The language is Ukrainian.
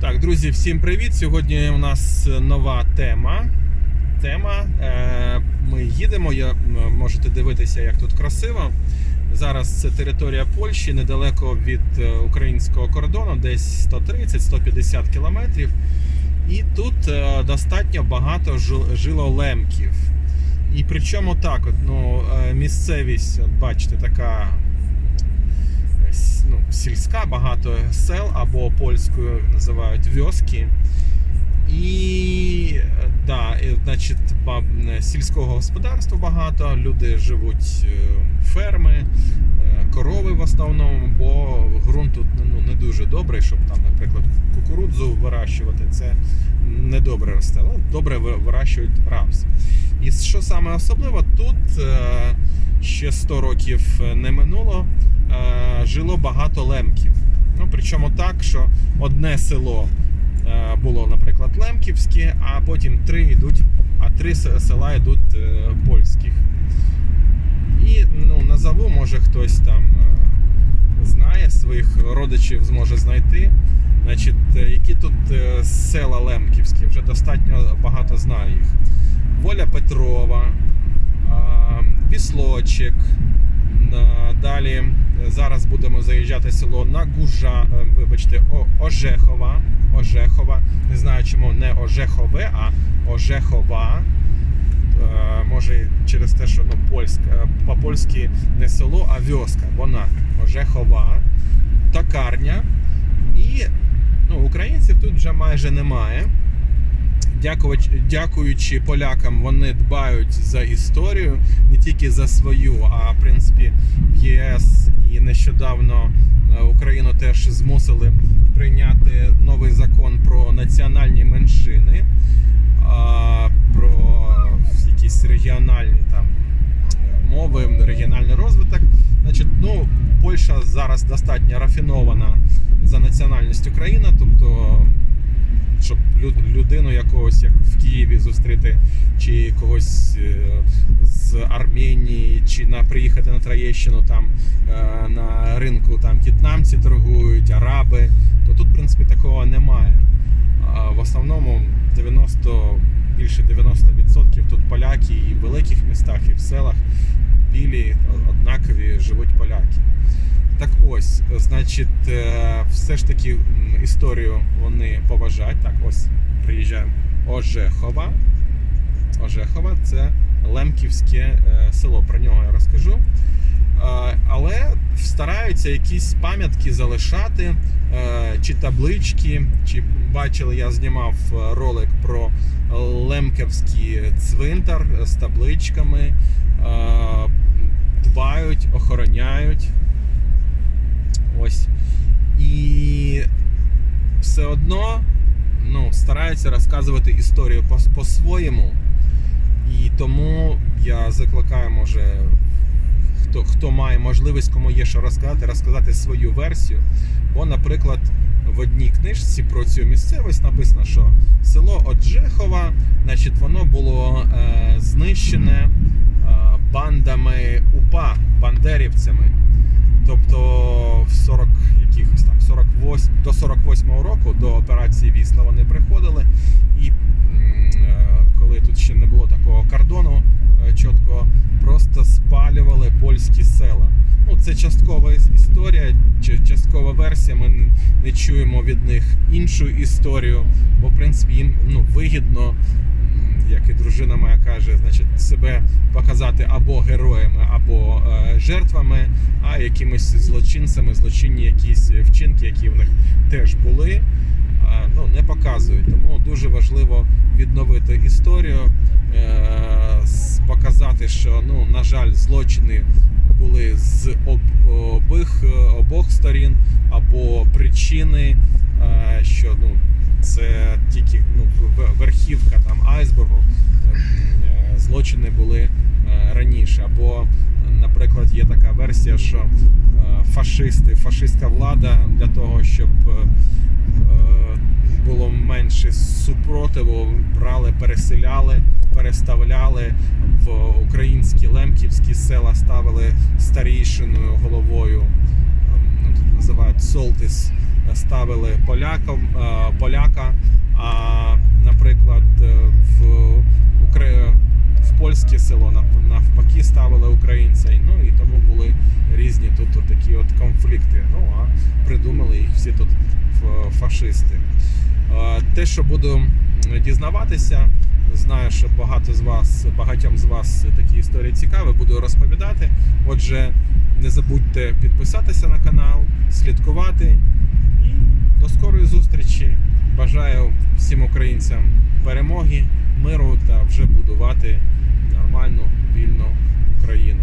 Так, друзі, всім привіт! Сьогодні у нас нова тема. Тема. Е, ми їдемо. Я, можете дивитися, як тут красиво. Зараз це територія Польщі, недалеко від е, українського кордону, десь 130-150 кілометрів. І тут е, достатньо багато жилолемків. І причому так, от, ну, місцевість, от бачите, така ну, сільська, багато сел або польською називають вьоски. І, да, і, значить, сільського господарства багато, люди живуть е, ферми, е, корови в основному, бо ґрунт тут ну, не дуже добрий, щоб там, наприклад, кукурудзу вирощувати, це не добре росте. але добре ви- вирощують рапс. І що саме особливо, тут е, ще 100 років не минуло, е, жило багато лемків. Ну, причому так, що одне село е, було, наприклад, лемківське, а потім три йдуть, а три села йдуть е, польських. І ну, назову, може хтось там е, знає, своїх родичів зможе знайти. Значить, е, які тут е, села лемківські, вже достатньо багато знаю їх. Воля Петрова, Віслочик. Далі е, зараз будемо заїжджати село Нагужа, е, вибачте, Ожехова. Ожехова. Не знаю, чому не Ожехове, а Ожехова. Е, Може через те, що ну, польська, е, по-польськи не село, а вьоска. Вона Ожехова, токарня. І ну, українців тут вже майже немає. Дякуючи полякам, вони дбають за історію не тільки за свою, а в принципі в ЄС і нещодавно е, Україну теж змусили прийняти новий закон про національні меншини, про якісь регіональні там е, мови, регіональний розвиток. Значить, ну, Польща зараз достатньо рафінована за національністю країна, тобто щоб людину якогось як в Києві зустріти, чи когось е, з Арменії, чи на приїхати на Троєщину там е, на ринку там в'єтнамці торгують, араби, то тут, в принципі, такого немає. В основному 90, більше 90% тут поляки і в великих містах, і в селах білі, однакові живуть поляки. Так ось, значить, е, все ж таки історію вони поважають. Так, ось приїжджаємо. Ожехова. Ожехова це Лемківське е, село. Про нього я розкажу. Е, Але стараються якісь пам'ятки залишати, чи таблички, чи бачили, я знімав ролик про Лемківський цвинтар з табличками. Дбають, охороняють. Ось. І все одно ну, стараються розказувати історію по- по-своєму. І тому я закликаю, може, хто, хто має можливість, кому є що розказати, розказати свою версію. Бо, наприклад, в одній книжці про цю місцевість написано, що село Оджехова, значить, воно було е, знищене е, бандами УПА, бандерівцями. Тобто в 40 якихось там 48 до 48-го року до операції Вісна вони приходили, і е, коли тут ще не було такого кордону чітко просто спалювали польські села. Ну, це часткова історія, часткова версія. Ми не- чуємо від них іншу історію, бо в принципі їм ну, вигідно, як і дружина моя каже, значить, себе показати або героями, або е, жертвами, а якимись злочинцями, злочинні якісь вчинки, які в них теж були, е, ну, не показують. Тому дуже важливо відновити історію, е, показати, що ну, на жаль, злочини були з об- обох, обох сторін, або причини, що ну, це тільки ну, верхівка там айсбергу. Е, Злочини були е, раніше. Або, наприклад, є така версія, що е, фашисти, фашистська влада для того, щоб було менше супротиву, брали, переселяли, переставляли в українські лемківські села, ставили старійшиною головою. ем, ну, називають Солтис ставили полякам, е, поляка, а, наприклад, е, в, в польське село навпаки ставили українця. Ну і тому були різні тут такі от конфлікти. Ну а придумали їх всі тут фашисти. Е, Те, що буду дізнаватися, знаю, що багато з вас, багатьом з вас такі історії цікаві, буду розповідати. Отже, не забудьте підписатися на канал, слідкувати. До скорої зустрічі. Бажаю всім українцям перемоги, миру та вже будувати нормальну, вільну Україну!